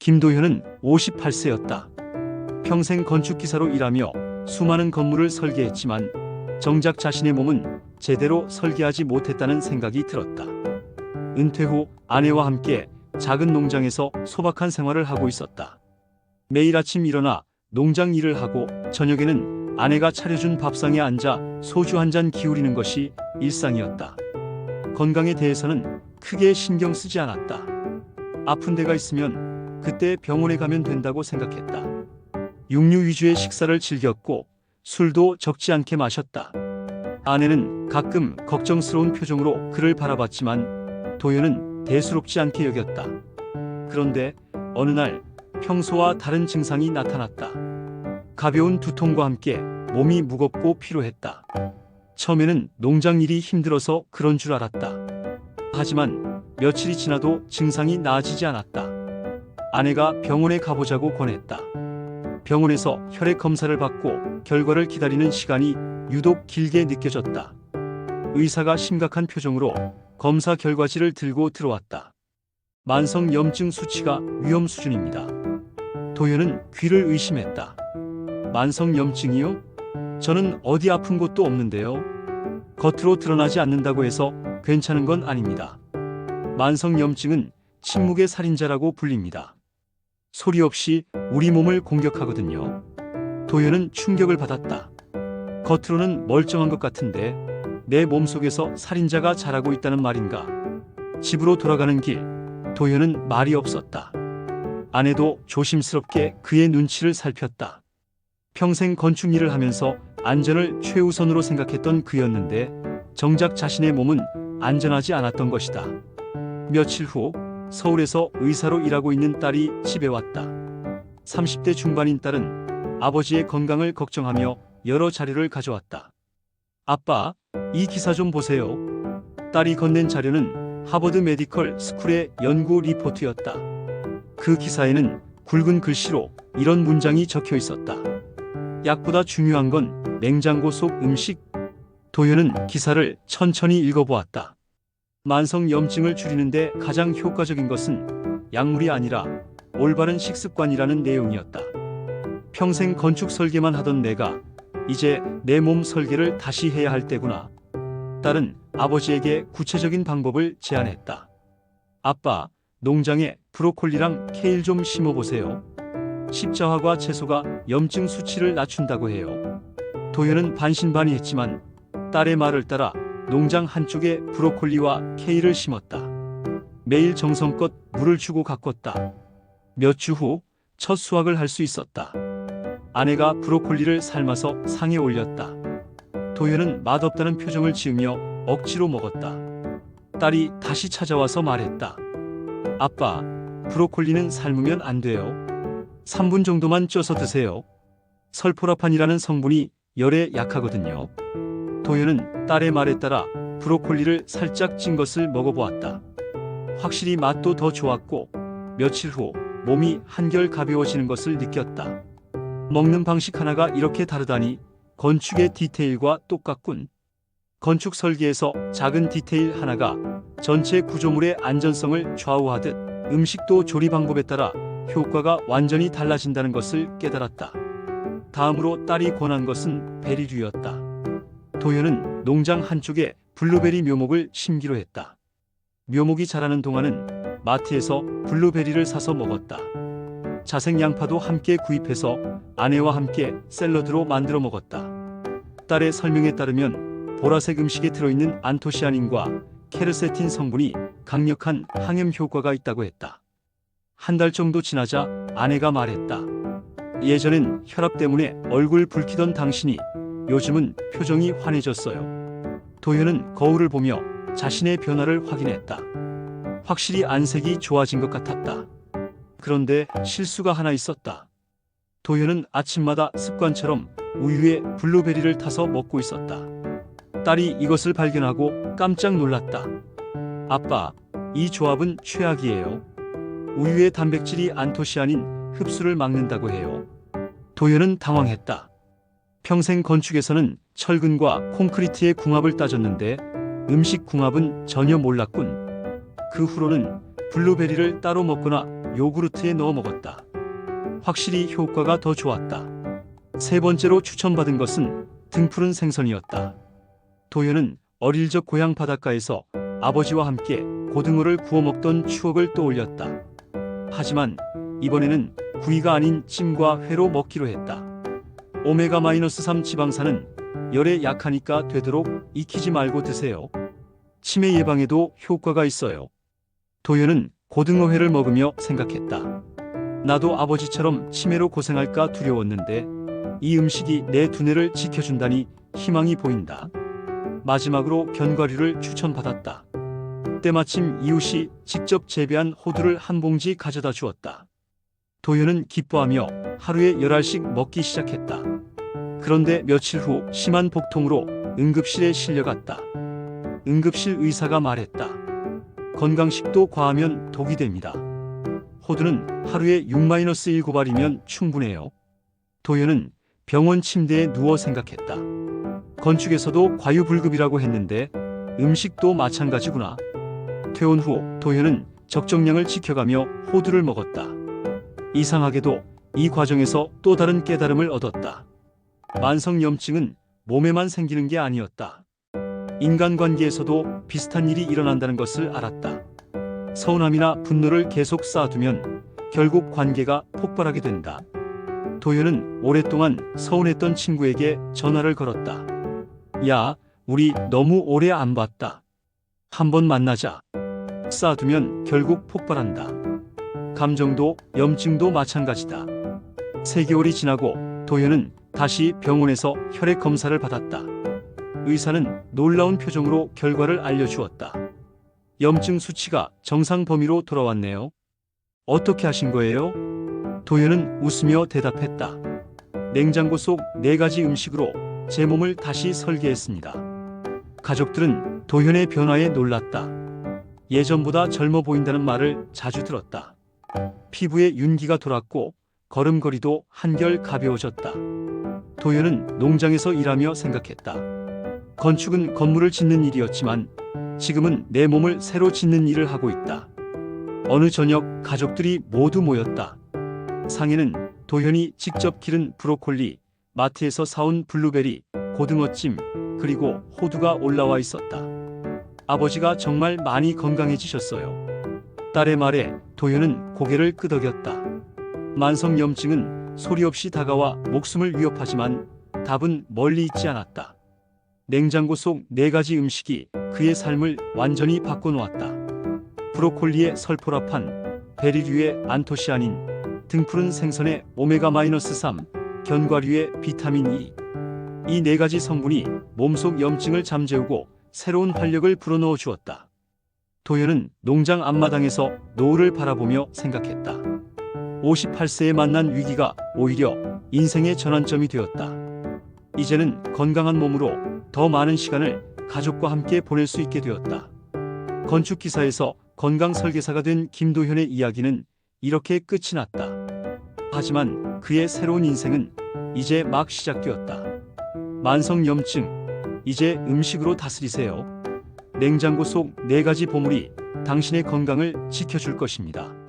김도현은 58세였다. 평생 건축기사로 일하며 수많은 건물을 설계했지만 정작 자신의 몸은 제대로 설계하지 못했다는 생각이 들었다. 은퇴 후 아내와 함께 작은 농장에서 소박한 생활을 하고 있었다. 매일 아침 일어나 농장 일을 하고 저녁에는 아내가 차려준 밥상에 앉아 소주 한 잔 기울이는 것이 일상이었다. 건강에 대해서는 크게 신경 쓰지 않았다. 아픈 데가 있으면 그때 병원에 가면 된다고 생각했다. 육류 위주의 식사를 즐겼고 술도 적지 않게 마셨다. 아내는 가끔 걱정스러운 표정으로 그를 바라봤지만 도현은 대수롭지 않게 여겼다. 그런데 어느 날 평소와 다른 증상이 나타났다. 가벼운 두통과 함께 몸이 무겁고 피로했다. 처음에는 농장 일이 힘들어서 그런 줄 알았다. 하지만 며칠이 지나도 증상이 나아지지 않았다. 아내가 병원에 가보자고 권했다. 병원에서 혈액 검사를 받고 결과를 기다리는 시간이 유독 길게 느껴졌다. 의사가 심각한 표정으로 검사 결과지를 들고 들어왔다. 만성 염증 수치가 위험 수준입니다. 도현은 귀를 의심했다. 만성 염증이요? 저는 어디 아픈 곳도 없는데요. 겉으로 드러나지 않는다고 해서 괜찮은 건 아닙니다. 만성 염증은 침묵의 살인자라고 불립니다. 소리 없이 우리 몸을 공격하거든요. 도현은 충격을 받았다. 겉으로는 멀쩡한 것 같은데 내 몸속에서 살인자가 자라고 있다는 말인가? 집으로 돌아가는 길, 도현은 말이 없었다. 아내도 조심스럽게 그의 눈치를 살폈다. 평생 건축 일을 하면서 안전을 최우선으로 생각했던 그였는데 정작 자신의 몸은 안전하지 않았던 것이다. 며칠 후 서울에서 의사로 일하고 있는 딸이 집에 왔다. 30대 중반인 딸은 아버지의 건강을 걱정하며 여러 자료를 가져왔다. 아빠, 이 기사 좀 보세요. 딸이 건넨 자료는 하버드 메디컬 스쿨의 연구 리포트였다. 그 기사에는 굵은 글씨로 이런 문장이 적혀 있었다. 약보다 중요한 건 냉장고 속 음식. 도현은 기사를 천천히 읽어보았다. 만성 염증을 줄이는데 가장 효과적인 것은 약물이 아니라 올바른 식습관이라는 내용이었다. 평생 건축 설계만 하던 내가 이제 내 몸 설계를 다시 해야 할 때구나. 딸은 아버지에게 구체적인 방법을 제안했다. 아빠, 농장에 브로콜리랑 케일 좀 심어보세요. 십자화과 채소가 염증 수치를 낮춘다고 해요. 도현은 반신반의했지만 딸의 말을 따라 농장 한쪽에 브로콜리와 케일을 심었다. 매일 정성껏 물을 주고 가꿨다. 몇 주 후 첫 수확을 할 수 있었다. 아내가 브로콜리를 삶아서 상에 올렸다. 도현은 맛없다는 표정을 지으며 억지로 먹었다. 딸이 다시 찾아와서 말했다. 아빠, 브로콜리는 삶으면 안 돼요. 3분 정도만 쪄서 드세요. 설포라판이라는 성분이 열에 약하거든요. 도현은 딸의 말에 따라 브로콜리를 살짝 찐 것을 먹어보았다. 확실히 맛도 더 좋았고 며칠 후 몸이 한결 가벼워지는 것을 느꼈다. 먹는 방식 하나가 이렇게 다르다니 건축의 디테일과 똑같군. 건축 설계에서 작은 디테일 하나가 전체 구조물의 안전성을 좌우하듯 음식도 조리 방법에 따라 효과가 완전히 달라진다는 것을 깨달았다. 다음으로 딸이 권한 것은 베리류였다. 도현은 농장 한쪽에 블루베리 묘목을 심기로 했다. 묘목이 자라는 동안은 마트에서 블루베리를 사서 먹었다. 자색 양파도 함께 구입해서 아내와 함께 샐러드로 만들어 먹었다. 딸의 설명에 따르면 보라색 음식에 들어있는 안토시아닌과 케르세틴 성분이 강력한 항염 효과가 있다고 했다. 한 달 정도 지나자 아내가 말했다. 예전엔 혈압 때문에 얼굴 붉히던 당신이 요즘은 표정이 환해졌어요. 도현은 거울을 보며 자신의 변화를 확인했다. 확실히 안색이 좋아진 것 같았다. 그런데 실수가 하나 있었다. 도현은 아침마다 습관처럼 우유에 블루베리를 타서 먹고 있었다. 딸이 이것을 발견하고 깜짝 놀랐다. 아빠, 이 조합은 최악이에요. 우유의 단백질이 안토시아닌 흡수를 막는다고 해요. 도현은 당황했다. 평생 건축에서는 철근과 콘크리트의 궁합을 따졌는데 음식 궁합은 전혀 몰랐군. 그 후로는 블루베리를 따로 먹거나 요구르트에 넣어 먹었다. 확실히 효과가 더 좋았다. 세 번째로 추천받은 것은 등푸른 생선이었다. 도현은 어릴 적 고향 바닷가에서 아버지와 함께 고등어를 구워 먹던 추억을 떠올렸다. 하지만 이번에는 구이가 아닌 찜과 회로 먹기로 했다. 오메가-3 지방산은 열에 약하니까 되도록 익히지 말고 드세요. 치매 예방에도 효과가 있어요. 도현은 고등어회를 먹으며 생각했다. 나도 아버지처럼 치매로 고생할까 두려웠는데 이 음식이 내 두뇌를 지켜준다니 희망이 보인다. 마지막으로 견과류를 추천받았다. 때마침 이웃이 직접 재배한 호두를 한 봉지 가져다 주었다. 도현은 기뻐하며 하루에 열 알씩 먹기 시작했다. 그런데 며칠 후 심한 복통으로 응급실에 실려갔다. 응급실 의사가 말했다. 건강식도 과하면 독이 됩니다. 호두는 하루에 6-1알이면 충분해요. 도현은 병원 침대에 누워 생각했다. 건축에서도 과유불급이라고 했는데 음식도 마찬가지구나. 퇴원 후 도현은 적정량을 지켜가며 호두를 먹었다. 이상하게도 이 과정에서 또 다른 깨달음을 얻었다. 만성염증은 몸에만 생기는 게 아니었다. 인간관계에서도 비슷한 일이 일어난다는 것을 알았다. 서운함이나 분노를 계속 쌓아두면 결국 관계가 폭발하게 된다. 도현은 오랫동안 서운했던 친구에게 전화를 걸었다. 야, 우리 너무 오래 안 봤다. 한번 만나자. 쌓아두면 결국 폭발한다. 감정도 염증도 마찬가지다. 3개월이 지나고 도현은 다시 병원에서 혈액 검사를 받았다. 의사는 놀라운 표정으로 결과를 알려주었다. 염증 수치가 정상 범위로 돌아왔네요. 어떻게 하신 거예요? 도현은 웃으며 대답했다. 냉장고 속 네 가지 음식으로 제 몸을 다시 설계했습니다. 가족들은 도현의 변화에 놀랐다. 예전보다 젊어 보인다는 말을 자주 들었다. 피부에 윤기가 돌았고 걸음걸이도 한결 가벼워졌다. 도현은 농장에서 일하며 생각했다. 건축은 건물을 짓는 일이었지만 지금은 내 몸을 새로 짓는 일을 하고 있다. 어느 저녁 가족들이 모두 모였다. 상에는 도현이 직접 기른 브로콜리, 마트에서 사온 블루베리, 고등어찜, 그리고 호두가 올라와 있었다. 아버지가 정말 많이 건강해지셨어요. 딸의 말에 도현은 고개를 끄덕였다. 만성염증은 소리 없이 다가와 목숨을 위협하지만 답은 멀리 있지 않았다. 냉장고 속 네 가지 음식이 그의 삶을 완전히 바꿔놓았다. 브로콜리의 설포라판, 베리류의 안토시아닌, 등푸른 생선의 오메가-3, 견과류의 비타민 E. 이 네 가지 성분이 몸속 염증을 잠재우고 새로운 활력을 불어넣어 주었다. 도현은 농장 앞마당에서 노을을 바라보며 생각했다. 58세에 만난 위기가 오히려 인생의 전환점이 되었다. 이제는 건강한 몸으로 더 많은 시간을 가족과 함께 보낼 수 있게 되었다. 건축 기사에서 건강 설계사가 된 김도현의 이야기는 이렇게 끝이 났다. 하지만 그의 새로운 인생은 이제 막 시작되었다. 만성염증, 이제 음식으로 다스리세요. 냉장고 속 네 가지 보물이 당신의 건강을 지켜줄 것입니다.